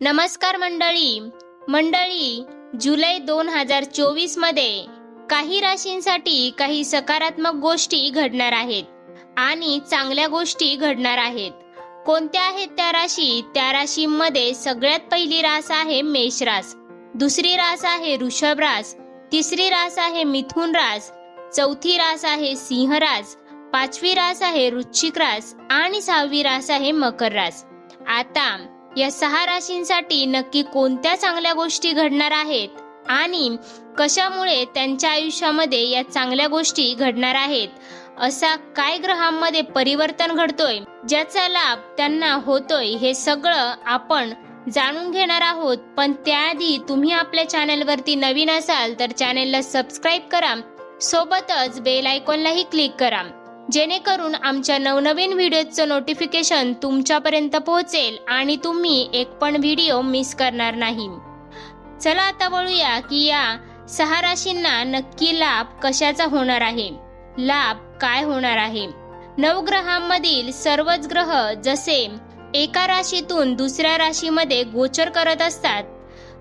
नमस्कार मंडळी. मंडळी जुलै दोन हजार चोवीसमध्ये काही राशींसाठी काही सकारात्मक गोष्टी घडणार आहेत आणि चांगल्या गोष्टी घडणार आहेत. कोणत्या आहेत त्या राशी? त्या राशींमध्ये सगळ्यात पहिली रास आहे मेष रास. दुसरी रास आहे ऋषभ रास. तिसरी रास आहे मिथुन रास. चौथी रास आहे सिंह रास. पाचवी रास आहे वृश्चिक रास आणि सहावी रास आहे मकर रास. आता या सहा राशींसाठी नक्की कोणत्या चांगल्या गोष्टी घडणार आहेत? आणि कशामुळे त्यांच्या आयुष्यामध्ये या चांगल्या गोष्टी घडणार आहेत? असा काय ग्रहांमध्ये परिवर्तन घडतोय? ज्याचा लाभ त्यांना होतोय हे सगळं आपण जाणून घेणार आहोत. पण त्याआधी तुम्ही आपल्या चॅनलवरती नवीन असाल तर चॅनेलला सबस्क्राईब करा. सोबतच बेल आयकॉनलाही क्लिक करा. जेणेकरून आमच्या नवनवीन व्हिडिओचं नोटिफिकेशन तुमच्यापर्यंत पोहोचेल आणि तुम्ही एक पण व्हिडिओ मिस करणार नाही. चला आता वळूया की या सहा राशींना नक्की लाभ कशाचा होणार आहे? लाभ काय होणार आहे? नवग्रहांमधील सर्वच ग्रह जसे एका राशीतून दुसऱ्या राशीमध्ये गोचर करत असतात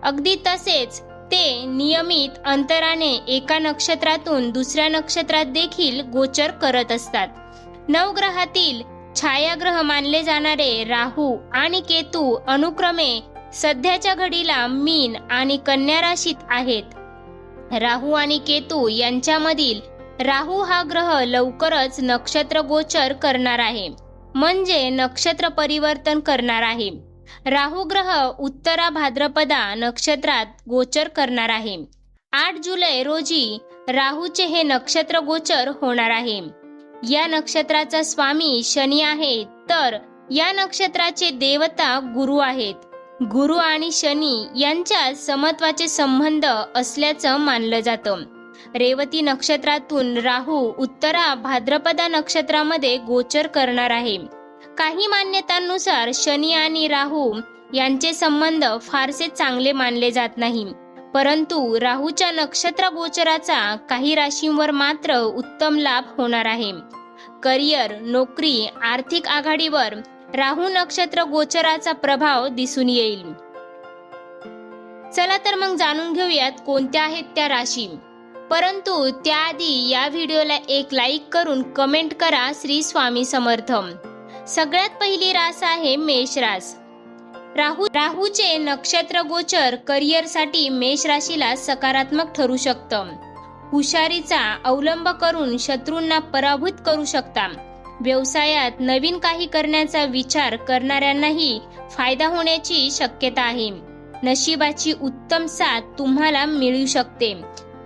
अगदी तसेच ते नियमित अंतराने एका नक्षत्रातून दुसऱ्या नक्षत्रात देखील गोचर करत असतात. नवग्रहातील छायाग्रह मानले जाणारे राहू आणि केतू अनुक्रमे सध्याच्या घडीला मीन आणि कन्या राशीत आहेत. राहू आणि केतू यांच्यामधील राहू हा ग्रह लवकरच नक्षत्र गोचर करणार आहे. म्हणजे नक्षत्र परिवर्तन करणार आहे. राहू ग्रह उत्तरा भाद्रपदा नक्षत्रात गोचर करणार आहे. आठ जुलै रोजी राहूचे हे नक्षत्र गोचर होणार आहे. या नक्षत्राचा स्वामी शनी आहे तर या नक्षत्राचे देवता गुरु आहेत. गुरु आणि शनी यांच्या समत्वाचे संबंध असल्याचं मानलं जातं. रेवती नक्षत्रातून राहू उत्तरा भाद्रपदा नक्षत्रामध्ये गोचर करणार आहे. काही मान्यतांनुसार शनी आणि राहू यांचे संबंध फारसे चांगले मानले जात नाही. परंतु राहूच्या नक्षत्र गोचराचा काही राशींवर मात्र उत्तम लाभ होणार आहे. करिअर नोकरी आर्थिक आघाडीवर राहू नक्षत्र गोचराचा प्रभाव दिसून येईल. चला तर मग जाणून घेऊयात कोणत्या आहेत त्या राशी. परंतु त्याआधी या व्हिडिओला एक लाईक करून कमेंट करा श्री स्वामी समर्थम सगळ्यात पहिली रास आहे मेष रास. राहू राहूचे नक्षत्र गोचर करिअरसाठी मेष राशीला सकारात्मक ठरू शकतं. हुशारीचा अवलंब करून शत्रूंना पराभूत करू शकता. व्यवसायात नवीन काही करण्याचा विचार करणाऱ्यांनाही फायदा होण्याची शक्यता आहे. नशिबाची उत्तम साथ तुम्हाला मिळू शकते.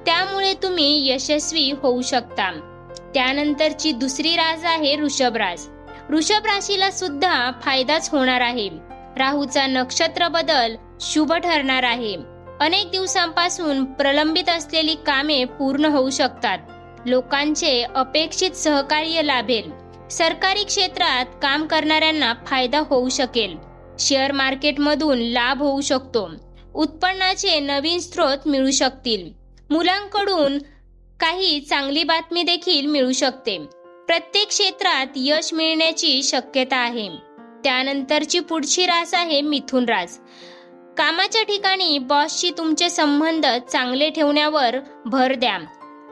त्यामुळे तुम्ही यशस्वी होऊ शकता. त्यानंतरची दुसरी रास आहे वृषभ रास. वृषभ राशीला सुद्धा फायदाच होणार आहे. राहूचा नक्षत्र बदल शुभ ठरणार आहे. अनेक दिवसांपासून प्रलंबित असलेली कामे पूर्ण होऊ शकतात. लोकांचे अपेक्षित सहकार्य लाभेल. सरकारी क्षेत्रात काम करणाऱ्यांना फायदा होऊ शकेल. शेअर मार्केटमधून लाभ होऊ शकतो. उत्पन्नाचे नवीन स्रोत मिळू शकतील. मुलांकडून काही चांगली बातमी देखील मिळू शकते. प्रत्येक क्षेत्रात यश मिळण्याची शक्यता आहे. त्यानंतरची पुढची रास आहे मिथुन रास कामाच्या ठिकाणी बॉसशी तुमचे संबंध चांगले ठेवण्यावर भर द्या.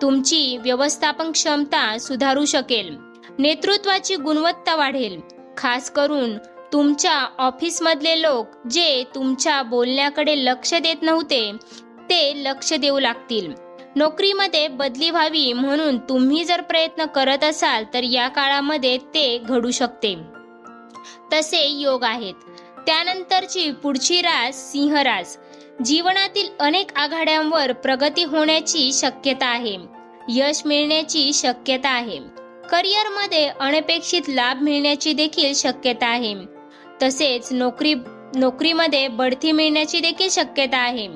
तुमची व्यवस्थापन क्षमता सुधारू शकेल. नेतृत्वाची गुणवत्ता वाढेल. खास करून तुमच्या ऑफिसमधले लोक जे तुमच्या बोलण्याकडे लक्ष देत नव्हते ते लक्ष देऊ लागतील. नोकरीमध्ये बदली व्हावी म्हणून तुम्ही जर प्रयत्न करत असाल तर या काळामध्ये ते घडू शकते. तसे योग आहेत. त्यानंतरची पुढची रास सिंहरास जीवनातील अनेक आघाड्यांवर प्रगती होण्याची शक्यता आहे. यश मिळण्याची शक्यता आहे. करिअरमध्ये अनपेक्षित लाभ मिळण्याची देखील शक्यता आहे. तसेच नोकरी नोकरीमध्ये बढती मिळण्याची देखील शक्यता आहे.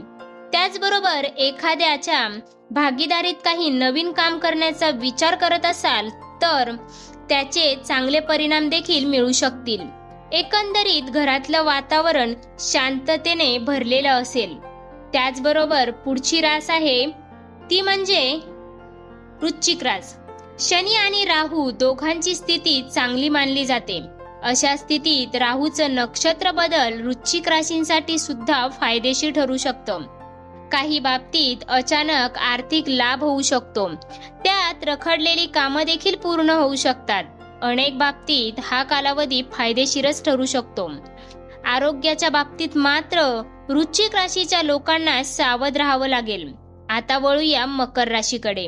त्याचबरोबर एखाद्याच्या भागीदारीत काही नवीन काम करण्याचा विचार करत असाल तर त्याचे चांगले परिणाम देखील मिळू शकतील. एकंदरीत घरातलं वातावरण शांततेने भरलेलं असेल. त्याचबरोबर पुढची रास आहे ती म्हणजे वृश्चिक रास. शनी आणि राहू दोघांची स्थिती चांगली मानली जाते. अशा स्थितीत राहूचं नक्षत्र बदल वृश्चिक राशींसाठी सुद्धा फायदेशीर ठरू शकतं. काही बाबतीत अचानक आर्थिक लाभ होऊ शकतो. त्यात रखडलेली कामं देखील पूर्ण होऊ शकतात. अनेक बाबतीत हा कालावधी फायदेशीरच ठरू शकतो. आरोग्याच्या बाबतीत मात्र वृश्चिक राशीच्या लोकांना सावध राहावं लागेल. आता वळूया मकर राशीकडे.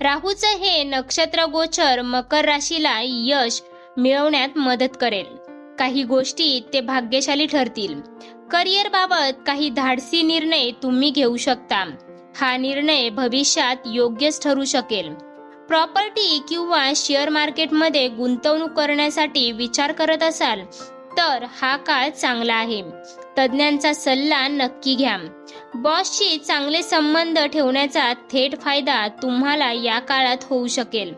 राहूचं हे नक्षत्र गोचर मकर राशीला यश मिळवण्यात मदत करेल. काही गोष्टी ते भाग्यशाली ठरतील. करिअर बाबत काही धाडसी निर्णय तुम्ही घेऊ शकता. हा निर्णय भविष्यात योग्यच ठरू शकेल. प्रॉपर्टी किंवा शेअर मार्केटमध्ये गुंतवणूक करण्यासाठी विचार करत असाल तर हा काळ चांगला आहे. तज्ज्ञांचा सल्ला नक्की घ्या. बॉसशी चांगले संबंध ठेवण्याचा थेट फायदा तुम्हाला या काळात होऊ शकेल.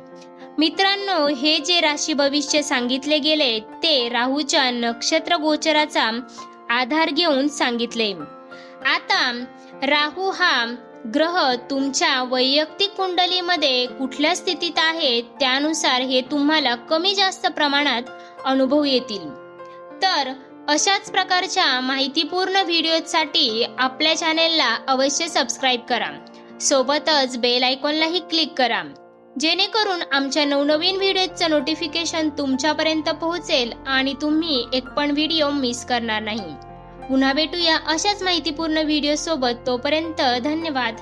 मित्रांनो हे जे राशी भविष्य सांगितले गेले ते राहूच्या नक्षत्र गोचराचा आधार घेऊन सांगितले. आता राहू हा ग्रह तुमच्या वैयक्तिक कुंडलीमध्ये कुठल्या स्थितीत आहे त्यानुसार हे तुम्हाला कमी जास्त प्रमाणात अनुभव येतील. तर अशाच प्रकारच्या माहितीपूर्ण व्हिडिओसाठी आपल्या चॅनेलला अवश्य सबस्क्राईब करा. सोबतच बेल आयकॉनलाही क्लिक करा. जेणेकरून आमच्या नवनवीन व्हिडिओचं नोटिफिकेशन तुमच्यापर्यंत पोहोचेल आणि तुम्ही एक पण व्हिडिओ मिस करणार नाही. पुन्हा भेटूया अशाच माहितीपूर्ण व्हिडिओ सोबत तोपर्यंत धन्यवाद.